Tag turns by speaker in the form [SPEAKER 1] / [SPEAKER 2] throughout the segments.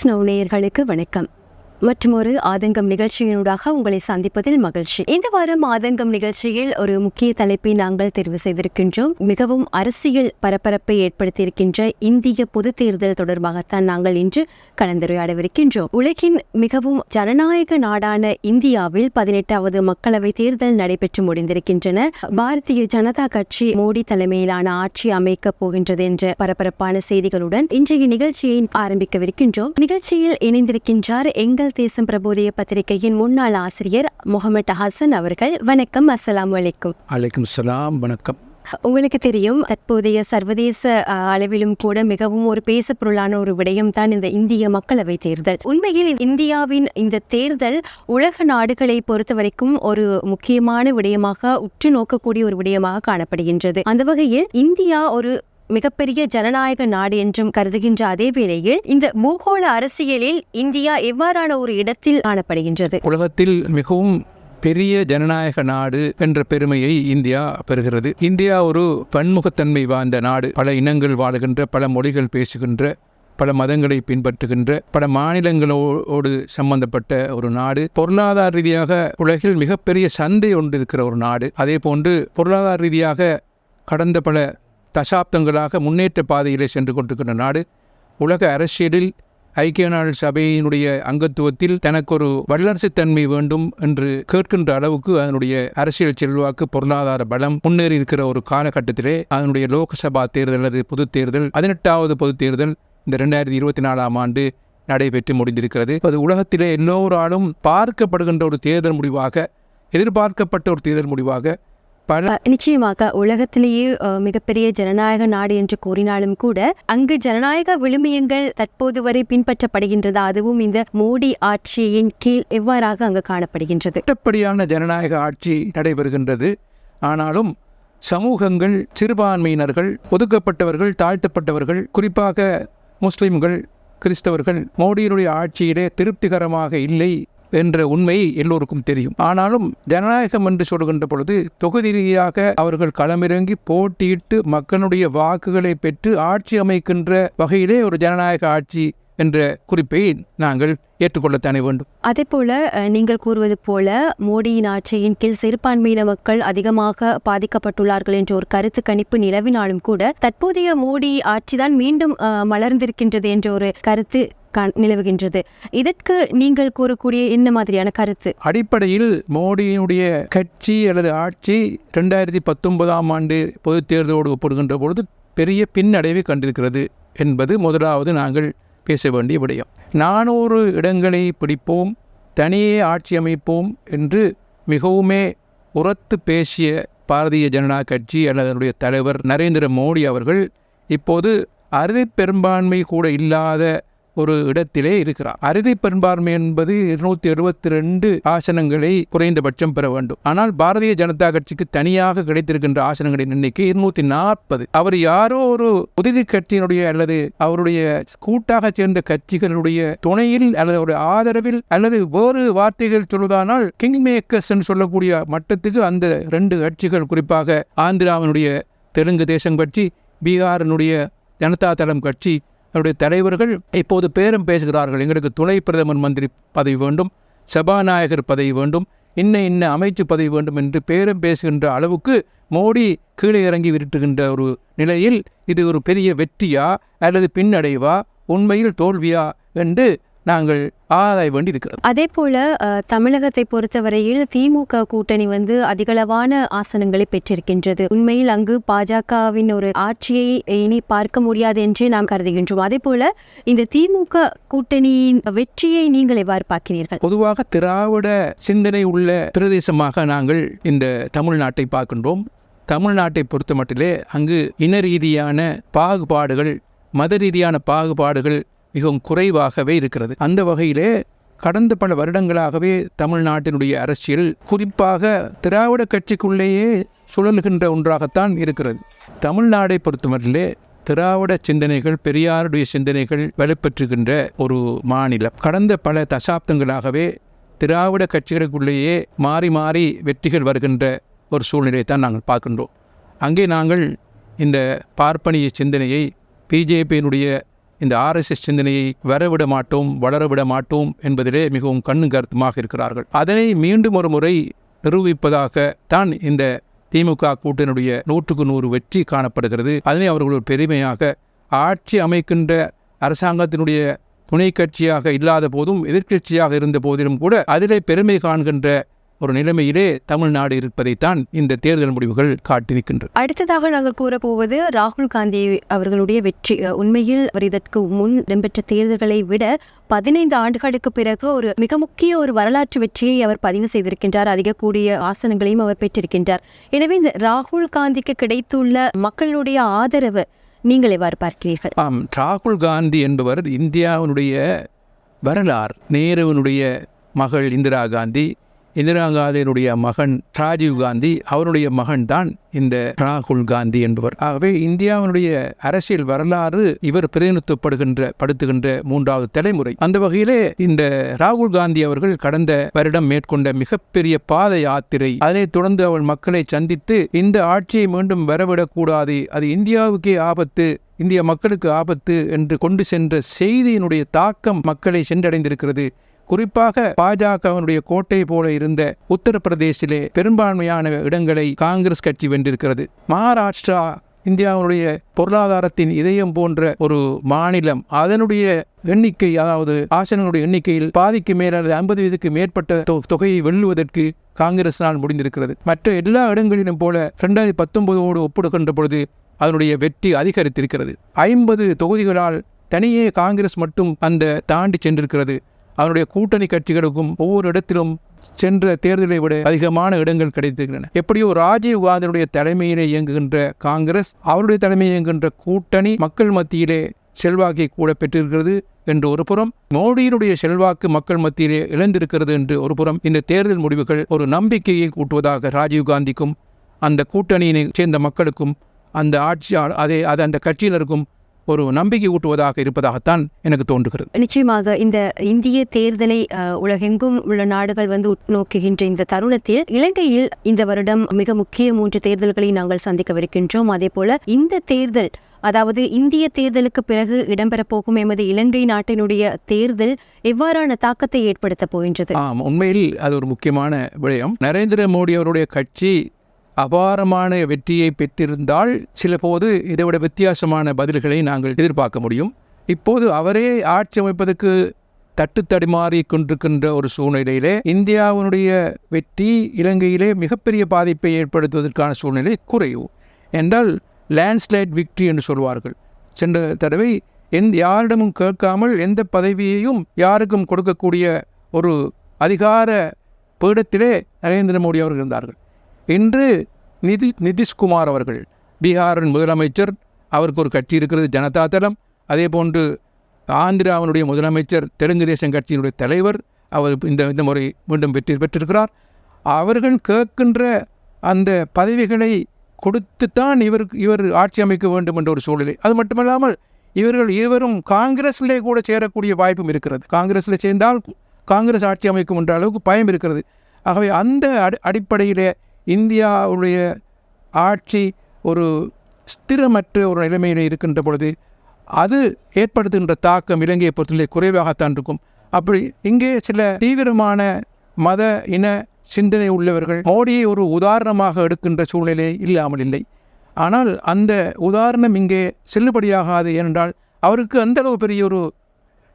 [SPEAKER 1] News நேயர்களுக்கு வணக்கம். மற்றும் ஒரு ஆதங்கம் நிகழ்ச்சியினூடாக உங்களை சந்திப்பதில் மகிழ்ச்சி. இந்த வாரம் ஆதங்கம் நிகழ்ச்சியில் ஒரு முக்கிய தலைப்பை நாங்கள் தெரிவு செய்திருக்கின்றோம். மிகவும் அரசியல் பரபரப்பை ஏற்படுத்தியிருக்கின்ற இந்திய பொது தேர்தல் தொடர்பாகத்தான் நாங்கள் இன்று கலந்துரையாடவிருக்கின்றோம். உலகின் மிகவும் ஜனநாயக நாடான இந்தியாவில் பதினெட்டாவது மக்களவை தேர்தல் நடைபெற்று முடிந்திருக்கின்றன. பாரதிய ஜனதா கட்சி மோடி தலைமையிலான ஆட்சி அமைக்கப் போகின்றது என்ற பரபரப்பான செய்திகளுடன் இன்றைய நிகழ்ச்சியை ஆரம்பிக்கவிருக்கின்றோம். நிகழ்ச்சியில் இணைந்திருக்கின்றார் எங்கள் தேசம் பிரபோதய பத்திரிகையின் முன்னாள் ஆசிரியர் முகமது ஹசன் அவர்கள். வணக்கம் அஸ்ஸலாமு அலைக்கும்.
[SPEAKER 2] அலைக்கும் சலாம் வணக்கம்.
[SPEAKER 1] உங்களுக்கு தெரியும் தற்போதைய சர்வதேச அளவிலும் கூட மிகவும் ஒரு பேசப்பொருளான ஒரு விடயம் தான் இந்த இந்திய மக்களவை தேர்தல். உண்மையில் இந்தியாவின் இந்த தேர்தல் உலக நாடுகளை பொறுத்த வரைக்கும் ஒரு முக்கியமான விடயமாக உற்று நோக்கக்கூடிய ஒரு விடயமாக காணப்படுகின்றது. அந்த வகையில் இந்தியா ஒரு மிகப்பெரிய ஜனநாயக நாடு என்றும் கருதுகின்ற அதே வேளையில் இந்த பூகோள அரசியலில் இந்தியா எவ்வாறான ஒரு இடத்தில் காணப்படுகின்றது?
[SPEAKER 2] உலகத்தில் மிகவும் பெரிய ஜனநாயக நாடு என்ற பெருமையை இந்தியா பெறுகிறது. இந்தியா ஒரு பன்முகத்தன்மை வாய்ந்த நாடு. பல இனங்கள் வாழுகின்ற பல மொழிகள் பேசுகின்ற பல மதங்களை பின்பற்றுகின்ற பல மாநிலங்களோடு சம்பந்தப்பட்ட ஒரு நாடு. பொருளாதார ரீதியாக உலகில் மிகப்பெரிய சந்தை ஒன்று இருக்கிற ஒரு நாடு. அதே போன்று பொருளாதார ரீதியாக கடந்த பல தசாப்தங்களாக முன்னேற்ற பாதையிலே சென்று கொண்டிருக்கிற நாடு உலக அரசியலில் ஐக்கிய நாடு சபையினுடைய அங்கத்துவத்தில் தனக்கு ஒரு வல்லரசுத்தன்மை வேண்டும் என்று கேட்கின்ற அளவுக்கு அதனுடைய அரசியல் செல்வாக்கு பொருளாதார பலம் முன்னேறி இருக்கிற ஒரு காலகட்டத்திலே அதனுடைய லோக்சபா தேர்தல் அல்லது பொது தேர்தல் பதினெட்டாவது பொது தேர்தல் இந்த ரெண்டாயிரத்தி இருபத்தி நாலாம் ஆண்டு நடைபெற்று முடிந்திருக்கிறது. அது உலகத்திலே எல்லோராலும் பார்க்கப்படுகின்ற ஒரு தேர்தல் முடிவாக எதிர்பார்க்கப்பட்ட ஒரு தேர்தல் முடிவாக பல
[SPEAKER 1] நிச்சயமாக உலகத்திலேயே மிகப்பெரிய ஜனநாயக நாடு என்று கூறினாலும் கூட அங்கு ஜனநாயக விழுமியங்கள் தற்போது வரை பின்பற்றப்படுகின்றதா. அதுவும் இந்த மோடி ஆட்சியின் கீழ் எவ்வாறாக அங்கு காணப்படுகின்றது?
[SPEAKER 2] சட்டப்படியான ஜனநாயக ஆட்சி நடைபெறுகின்றது. ஆனாலும் சமூகங்கள் சிறுபான்மையினர்கள் ஒதுக்கப்பட்டவர்கள் தாழ்த்தப்பட்டவர்கள் குறிப்பாக முஸ்லிம்கள் கிறிஸ்தவர்கள் மோடியினுடைய ஆட்சியிலே திருப்திகரமாக இல்லை என்ற உண்மை எல்லோருக்கும் தெரியும். ஆனாலும் ஜனநாயகம் என்று சொல்கின்ற பொழுது தொகுதி ரீதியாக அவர்கள் களமிறங்கி போட்டியிட்டு மக்களுடைய வாக்குகளை பெற்று ஆட்சி அமைக்கின்ற வகையிலே ஒரு ஜனநாயக ஆட்சி என்ற குறிப்பை நாங்கள் ஏற்றுக்கொள்ளத்தானே வேண்டும்.
[SPEAKER 1] அதே போல நீங்கள் கூறுவது போல மோடியின் ஆட்சியின் கீழ் சிறுபான்மையின மக்கள் அதிகமாக பாதிக்கப்பட்டுள்ளார்கள் என்ற ஒரு கருத்து கணிப்பு நிலவினாலும் கூட தற்போதைய மோடி ஆட்சிதான் மீண்டும் மலர்ந்திருக்கின்றது என்ற ஒரு கருத்து நிலவுகின்றது. இதற்கு நீங்கள் கூறக்கூடிய என்ன மாதிரியான கருத்து?
[SPEAKER 2] அடிப்படையில் மோடியினுடைய கட்சி அல்லது ஆட்சி ரெண்டாயிரத்தி பத்தொன்பதாம் ஆண்டு பொதுத் தேர்தலோடு ஒப்பிடுகின்ற பொழுது பெரிய பின்னடைவை கண்டிருக்கிறது என்பது முதலாவது நாங்கள் பேச வேண்டிய விடயம். நானூறு இடங்களை பிடிப்போம் தனியே ஆட்சி அமைப்போம் என்று மிகவுமே உரத்து பேசிய பாரதிய ஜனதா கட்சி அல்லது அதனுடைய தலைவர் நரேந்திர மோடி அவர்கள் இப்போது அறுதி பெரும்பான்மை கூட இல்லாத ஒரு இடத்திலே இருக்கிறார். அறுதி பெரும்பான்மை என்பது இருநூத்தி எழுபத்தி ரெண்டு ஆசனங்களை குறைந்தபட்சம் பெற வேண்டும். ஆனால் பாரதிய ஜனதா கட்சிக்கு தனியாக கிடைத்திருக்கின்ற ஆசனங்களின் எண்ணிக்கை இருநூத்தி நாற்பது. அவர் யாரோ ஒரு உதிரி கட்சியினுடைய அல்லது அவருடைய கூட்டாக சேர்ந்த கட்சிகளுடைய துணையில் அல்லது ஒரு ஆதரவில் அல்லது வேறு வார்த்தைகள் சொல்வதானால் கிங் மேக்கர்ஸ் என்று சொல்லக்கூடிய மட்டத்துக்கு அந்த ரெண்டு கட்சிகள் குறிப்பாக ஆந்திராவினுடைய தெலுங்கு தேசம் கட்சி பீகாரினுடைய ஜனதா தளம் கட்சி அவருடைய தலைவர்கள் இப்போது பேரம் பேசுகிறார்கள். எங்களுக்கு துணை பிரதமர் மந்திரி பதவி வேண்டும் சபாநாயகர் பதவி வேண்டும் இன்ன இன்ன அமைச்சு பதவி வேண்டும் என்று பேரம் பேசுகின்ற அளவுக்கு மோடி கீழே இறங்கி விரட்டுகின்ற ஒரு நிலையில் இது ஒரு பெரிய வெற்றியா அல்லது பின்னடைவா? உண்மையில் தோல்வியா? என்று நாங்கள் ஆராய வேண்டி இருக்கிறது
[SPEAKER 1] அதே போல தமிழகத்தை பொறுத்தவரையில் திமுக கூட்டணி வந்து அதிகளவான ஆசனங்களை பெற்றிருக்கின்றது. உண்மையில் அங்கு பாஜகவின் ஒரு ஆட்சியை இனி பார்க்க முடியாது என்றே நாம் கருதுகின்றோம். அதே போல இந்த திமுக கூட்டணியின் வெற்றியை நீங்கள் எவ்வாறு பார்க்கிறீர்கள்
[SPEAKER 2] பொதுவாக திராவிட சிந்தனை உள்ள பிரதேசமாக நாங்கள் இந்த தமிழ்நாட்டை பார்க்கின்றோம். தமிழ்நாட்டை பொறுத்த மட்டிலே அங்கு இன ரீதியான பாகுபாடுகள் மத ரீதியான பாகுபாடுகள் மிகவும் குறைவாகவே இருக்கிறது. அந்த வகையிலே கடந்த பல வருடங்களாகவே தமிழ்நாட்டினுடைய அரசியல் குறிப்பாக திராவிட கட்சிக்குள்ளேயே சுழல்கின்ற ஒன்றாகத்தான் இருக்கிறது. தமிழ்நாடை பொறுத்தமட்டிலே திராவிட சிந்தனைகள் பெரியாருடைய சிந்தனைகள் வலுப்பெற்றுகின்ற ஒரு மாநிலம். கடந்த பல தசாப்தங்களாகவே திராவிட கட்சிகளுக்குள்ளேயே மாறி மாறி வெற்றிகள் வருகின்ற ஒரு சூழ்நிலையை தான் நாங்கள் பார்க்கின்றோம். அங்கே நாங்கள் இந்த பார்ப்பனிய சிந்தனையை பிஜேபியினுடைய இந்த ஆர்எஸ்எஸ் சிந்தனையை வரவிட மாட்டோம் வளரவிட மாட்டோம் என்பதிலே மிகவும் கண்ணும் கருத்துமாக இருக்கிறார்கள். அதனை மீண்டும் ஒரு முறை நிரூபிப்பதாக தான் இந்த திமுக கூட்டணியுடைய நூற்றுக்கு நூறு வெற்றி காணப்படுகிறது. அதனை அவர்கள் ஒரு பெருமையாக ஆட்சி அமைக்கின்ற அரசாங்கத்தினுடைய துணை கட்சியாக இல்லாத போதும் எதிர்க்கட்சியாக இருந்த போதிலும் கூட அதிலே பெருமை காண்கின்ற ஒரு நிலைமையிலே தமிழ்நாடு இருப்பதைத்தான் இந்த தேர்தல் முடிவுகள் காட்டி நிற்கின்றது
[SPEAKER 1] அடுத்ததாக நாங்கள் கூறப்போவது ராகுல் காந்தி அவர்களுடைய வெற்றி. உண்மையில் அவர் இதற்கு முன் இடம்பெற்ற தேர்தல்களை விட பதினைந்து ஆண்டுகளுக்கு பிறகு ஒரு மிக முக்கிய ஒரு வரலாற்று வெற்றியை அவர் பதிவு செய்திருக்கின்றார். அதிக கூடிய ஆசனங்களையும் அவர் பெற்றிருக்கின்றார். எனவே இந்த ராகுல் காந்திக்கு கிடைத்துள்ள மக்களுடைய ஆதரவு நீங்கள் எவ்வாறு பார்க்கிறீர்கள்?
[SPEAKER 2] ஆம் ராகுல் காந்தி என்பவர் இந்தியாவினுடைய வரலாறு நேருவினுடைய மகள் இந்திரா காந்தி இந்திரா காந்தியினுடைய மகன் ராஜீவ் காந்தி அவருடைய மகன் தான் இந்த ராகுல் காந்தி என்பவர். ஆகவே இந்தியாவினுடைய அரசியல் வரலாறு இவர் பிரதிநிதித்துவப்படுகின்ற படுத்துகின்ற மூன்றாவது தலைமுறை. அந்த வகையிலே இந்த ராகுல் காந்தி அவர்கள் கடந்த வருடம் மேற்கொண்ட மிகப்பெரிய பாத யாத்திரை அதனைத் தொடர்ந்து அவள் மக்களை சந்தித்து இந்த ஆட்சியை மீண்டும் வரவிடக்கூடாது அது இந்தியாவுக்கே ஆபத்து இந்திய மக்களுக்கு ஆபத்து என்று கொண்டு சென்ற செய்தியினுடைய தாக்கம் மக்களை சென்றடைந்திருக்கிறது. குறிப்பாக பாஜகவினுடைய கோட்டை போல இருந்த உத்தரப்பிரதேசிலே பெரும்பான்மையான இடங்களை காங்கிரஸ் கட்சி வென்றிருக்கிறது. மகாராஷ்டிரா இந்தியாவுடைய பொருளாதாரத்தின் இதயம் போன்ற ஒரு மாநிலம் அதனுடைய எண்ணிக்கை அதாவது ஆசனங்களுடைய எண்ணிக்கையில் பாதிக்கு மேல் ஐம்பது வீதத்துக்கு மேற்பட்ட தொகையை வெல்லுவதற்கு காங்கிரஸினால் முடிந்திருக்கிறது. மற்ற எல்லா இடங்களிலும் போல ரெண்டாயிரத்தி பத்தொன்பதோடு ஒப்பிடுகின்ற பொழுது அதனுடைய வெற்றி அதிகரித்திருக்கிறது. ஐம்பது தொகுதிகளால் தனியே காங்கிரஸ் மட்டும் அந்த தாண்டி சென்றிருக்கிறது. அவனுடைய கூட்டணி கட்சிகளுக்கும் ஒவ்வொரு இடத்திலும் சென்ற தேர்தலை விட அதிகமான இடங்கள் கிடைத்திருக்கின்றன. எப்படியோ ராஜீவ் காந்தியுடைய தலைமையிலே இயங்குகின்ற காங்கிரஸ் அவருடைய தலைமையில் இயங்குகின்ற கூட்டணி மக்கள் மத்தியிலே செல்வாக்கை கூட பெற்றிருக்கிறது என்று ஒரு புறம் மோடியினுடைய செல்வாக்கு மக்கள் மத்தியிலே இழந்திருக்கிறது என்று ஒரு புறம் இந்த தேர்தல் முடிவுகள் ஒரு நம்பிக்கையை கூட்டுவதாக ராஜீவ் காந்திக்கும் அந்த கூட்டணியினை சேர்ந்த மக்களுக்கும் அந்த ஆட்சியாளர் அதே அது அந்த கட்சியினருக்கும் ஒரு நம்பிக்கை ஊட்டுவதாக இருப்பதாகத்தான் எனக்கு தோன்றுகிறது.
[SPEAKER 1] நிச்சயமாக இந்த இந்திய தேர்தலை உலகெங்கும் உள்ள நாடுகள் வந்து உட்நோக்குகின்ற இந்த தருணத்தில் இலங்கையில் இந்த வருடம் மிக முக்கிய மூன்று தேர்தல்களை நாங்கள் சந்திக்கவிருக்கின்றோம். அதே போல இந்த தேர்தல் அதாவது இந்திய தேர்தலுக்கு பிறகு இடம்பெறப் போகும் எமது இலங்கை நாட்டினுடைய தேர்தல் எவ்வாறான தாக்கத்தை ஏற்படுத்தப் போகின்றது?
[SPEAKER 2] ஆம் உண்மையில் அது ஒரு முக்கியமான விடயம். நரேந்திர மோடி அவருடைய கட்சி அபாரமான வெற்றியை பெற்றிருந்தால் சில போது இதைவிட வித்தியாசமான பதில்களை நாங்கள் எதிர்பார்க்க முடியும். இப்போது அவரே ஆட்சி அமைப்பதற்கு தட்டு தடுமாறி கொண்டிருக்கின்ற ஒரு சூழ்நிலையிலே இந்தியாவினுடைய வெற்றி இலங்கையிலே மிகப்பெரிய பாதிப்பை ஏற்படுத்துவதற்கான சூழ்நிலை குறைவு. என்றால் லேண்ட்ஸ்லைட் விக்ட்ரி என்று சொல்வார்கள். சென்ற தடவை எந்த யாரிடமும் கேட்காமல் எந்த பதவியையும் யாருக்கும் கொடுக்கக்கூடிய ஒரு அதிகார பீடத்திலே நரேந்திர மோடி அவர்கள் இருந்தார்கள். இன்று நிதி நிதிஷ்குமார் அவர்கள் பீகாரின் முதலமைச்சர் அவருக்கு ஒரு கட்சி இருக்கிறது ஜனதா தளம். அதே போன்று ஆந்திராவினுடைய முதலமைச்சர் தெலுங்கு தேசம் கட்சியினுடைய தலைவர் அவர் இந்த இந்த முறை மீண்டும் வெற்றி பெற்றிருக்கிறார். அவர்கள் கேட்கின்ற அந்த பதவிகளை கொடுத்துத்தான் இவருக்கு இவர் ஆட்சி அமைக்க வேண்டும் என்ற ஒரு சூழ்நிலை. அது மட்டுமல்லாமல் இவர்கள் இருவரும் காங்கிரஸிலே கூட சேரக்கூடிய வாய்ப்பும் இருக்கிறது. காங்கிரஸில் சேர்ந்தால் காங்கிரஸ் ஆட்சி அமைக்கும் என்ற அளவுக்கு பயம் இருக்கிறது. ஆகவே அந்த அடி அடிப்படையிலே இந்தியாவுடைய ஆட்சி ஒரு ஸ்திரமற்ற ஒரு நிலைமையில் இருக்கின்ற பொழுது அது ஏற்படுத்துகின்ற தாக்கம் இலங்கையை பொறுத்தவரை குறைவாகத்தான் இருக்கும். அப்படி இங்கே சில தீவிரமான மத இன சிந்தனை உள்ளவர்கள் மோடியை ஒரு உதாரணமாக எடுக்கின்ற சூழ்நிலை இல்லாமல் இல்லை. ஆனால் அந்த உதாரணம் இங்கே செல்லுபடியாகாது ஏனென்றால் அவருக்கு அந்தளவு பெரிய ஒரு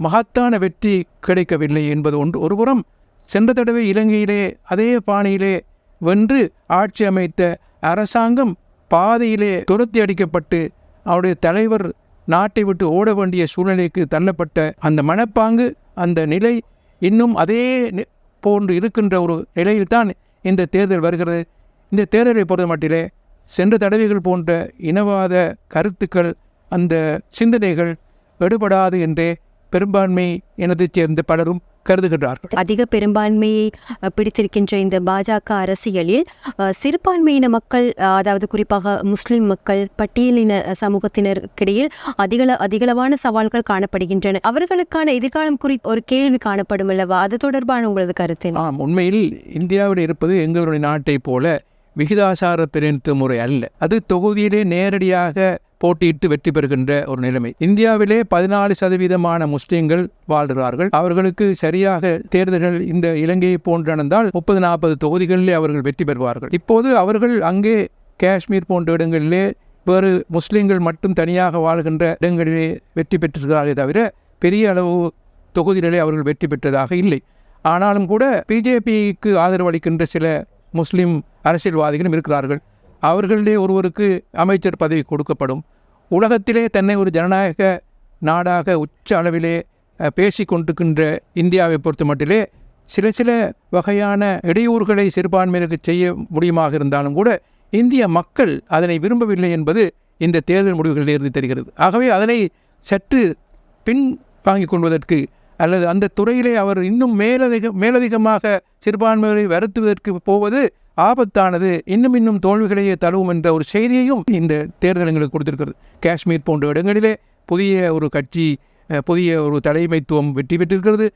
[SPEAKER 2] மகத்தான வெற்றி கிடைக்கவில்லை என்பது ஒன்று. ஒருபுறம் சென்ற தடவை இலங்கையிலே அதே பாணியிலே வென்று ஆட்சி அமைத்த அரசாங்கம் பாதையிலே துரத்தி அடிக்கப்பட்டு அவருடைய தலைவர் நாட்டை விட்டு ஓட வேண்டிய சூழ்நிலைக்கு தள்ளப்பட்ட அந்த மனப்பாங்கு அந்த நிலை இன்னும் அதே போன்று இருக்கின்ற ஒரு நிலையில்தான் இந்த தேர்தல் வருகிறது. இந்த தேர்தலை பொறுத்த மட்டிலே சென்ற தடவைகள் போன்ற இனவாத கருத்துக்கள் அந்த சிந்தனைகள் எடுபடாது என்றே பெரும்பான்மை இனத்தைச் சேர்ந்த பலரும் கருதுகின்றார்கள்.
[SPEAKER 1] அதிக பெரும்பான்மையை பிடித்திருக்கின்ற இந்த பாஜக அரசியலில் சிறுபான்மையின மக்கள் அதாவது குறிப்பாக முஸ்லிம் மக்கள் பட்டியலின சமூகத்தினருக்கிடையில் அதிகள அதிகளவான சவால்கள் காணப்படுகின்றன. அவர்களுக்கான எதிர்காலம் குறித்து ஒரு கேள்வி காணப்படும் அல்லவா அது தொடர்பான உங்களது கருத்து?
[SPEAKER 2] ஆம் உண்மையில் இந்தியாவில் இருப்பது எங்களுடைய நாட்டை போல விகிதாசார பிரதிநிதித்துவ முறை அல்ல. அது தொகுதியிலே நேரடியாக போட்டியிட்டு வெற்றி பெறுகின்ற ஒரு நிலைமை. இந்தியாவிலே பதினாலு சதவீதமான முஸ்லீம்கள் வாழ்கிறார்கள். அவர்களுக்கு சரியாக தேர்தல்கள் இந்த இலங்கையை போன்று நடந்தால் முப்பது நாற்பது தொகுதிகளிலே அவர்கள் வெற்றி பெறுவார்கள். இப்போது அவர்கள் அங்கே காஷ்மீர் போன்ற இடங்களிலே வேறு முஸ்லீம்கள் மட்டும் தனியாக வாழ்கின்ற இடங்களிலே வெற்றி பெற்றிருக்கிறார்களே தவிர பெரிய அளவு தொகுதிகளிலே அவர்கள் வெற்றி பெற்றதாக இல்லை. ஆனாலும் கூட பிஜேபிக்கு ஆதரவு அளிக்கின்ற சில முஸ்லீம் அரசியல்வாதிகளும் இருக்கிறார்கள். அவர்களிலே ஒருவருக்கு அமைச்சர் பதவி கொடுக்கப்படும். உலகத்திலே தன்னை ஒரு ஜனநாயக நாடாக உச்ச அளவிலே பேசி கொண்டிருக்கின்ற இந்தியாவை பொறுத்த மட்டிலே சில சில வகையான இடையூறுகளை சிறுபான்மையினருக்கு செய்ய முடியுமாக இருந்தாலும் கூட இந்திய மக்கள் அதனை விரும்பவில்லை என்பது இந்த தேர்தல் முடிவுகளிலிருந்து தெரிகிறது. ஆகவே அதனை சற்று பின் வாங்கி கொள்வதற்கு அல்லது அந்த துறையிலே அவர் இன்னும் மேலதிக மேலதிகமாக சிறுபான்மையை வருத்துவதற்கு போவது ஆபத்தானது. இன்னும் இன்னும் தோல்விகளையே தழுவும் என்ற ஒரு செய்தியையும் இந்த தேர்தல் எங்களுக்கு கொடுத்திருக்கிறது. காஷ்மீர் போன்ற இடங்களிலே புதிய ஒரு கட்சி புதிய ஒரு தலைமைத்துவம் வெற்றி பெற்றிருக்கிறது.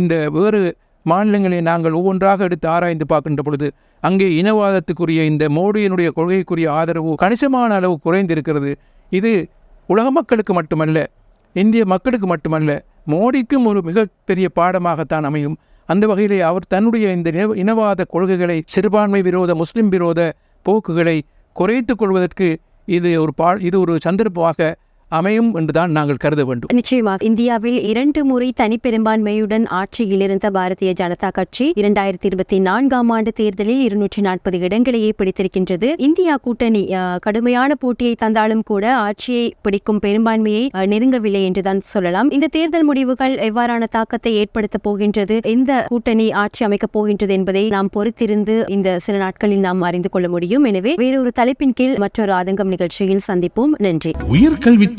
[SPEAKER 2] இந்த வேறு மாநிலங்களை நாங்கள் ஒவ்வொன்றாக எடுத்து ஆராய்ந்து பார்க்கின்ற பொழுது அங்கே இனவாதத்துக்குரிய இந்த மோடியினுடைய கொள்கைக்குரிய ஆதரவு கணிசமான அளவு குறைந்திருக்கிறது. இது உலக மக்களுக்கு மட்டுமல்ல இந்திய மக்களுக்கு மட்டுமல்ல மோடிக்கும் ஒரு மிகப்பெரிய பாடமாகத்தான் அமையும். அந்த வகையிலே அவர் தன்னுடைய இந்த இன- இனவாத கொள்கைகளை சிறுபான்மை விரோத முஸ்லிம் விரோத போக்குகளை குறைத்து கொள்வதற்கு இது ஒரு பா இது ஒரு சந்தர்ப்பமாக அமையும் என்றுதான் நாங்கள் கருத வேண்டும்.
[SPEAKER 1] நிச்சயமாக இந்தியாவில் இரண்டு முறை தனிப்பெரும்பான்மையுடன் ஆட்சியில் இருந்த பாரதிய ஜனதா கட்சி இரண்டாயிரத்தி இருபத்தி நான்காம் ஆண்டு தேர்தலில் இருநூற்றி நாற்பது இடங்களையே பிடித்திருக்கின்றது. இந்தியா கூட்டணி கடுமையான போட்டியை தந்தாலும் கூட ஆட்சியை பிடிக்கும் பெரும்பான்மையை நெருங்கவில்லை என்றுதான் சொல்லலாம். இந்த தேர்தல் முடிவுகள் எவ்வாறான தாக்கத்தை ஏற்படுத்த போகின்றது எந்த கூட்டணி ஆட்சி அமைக்கப் போகின்றது என்பதை நாம் பொறுத்திருந்து இந்த சில நாட்களில் நாம் அறிந்து கொள்ள முடியும். எனவே வேறொரு தலைப்பின் கீழ் மற்றொரு ஆதங்கம் நிகழ்ச்சியில் சந்திப்போம். நன்றி.
[SPEAKER 3] உயர்கல்வித்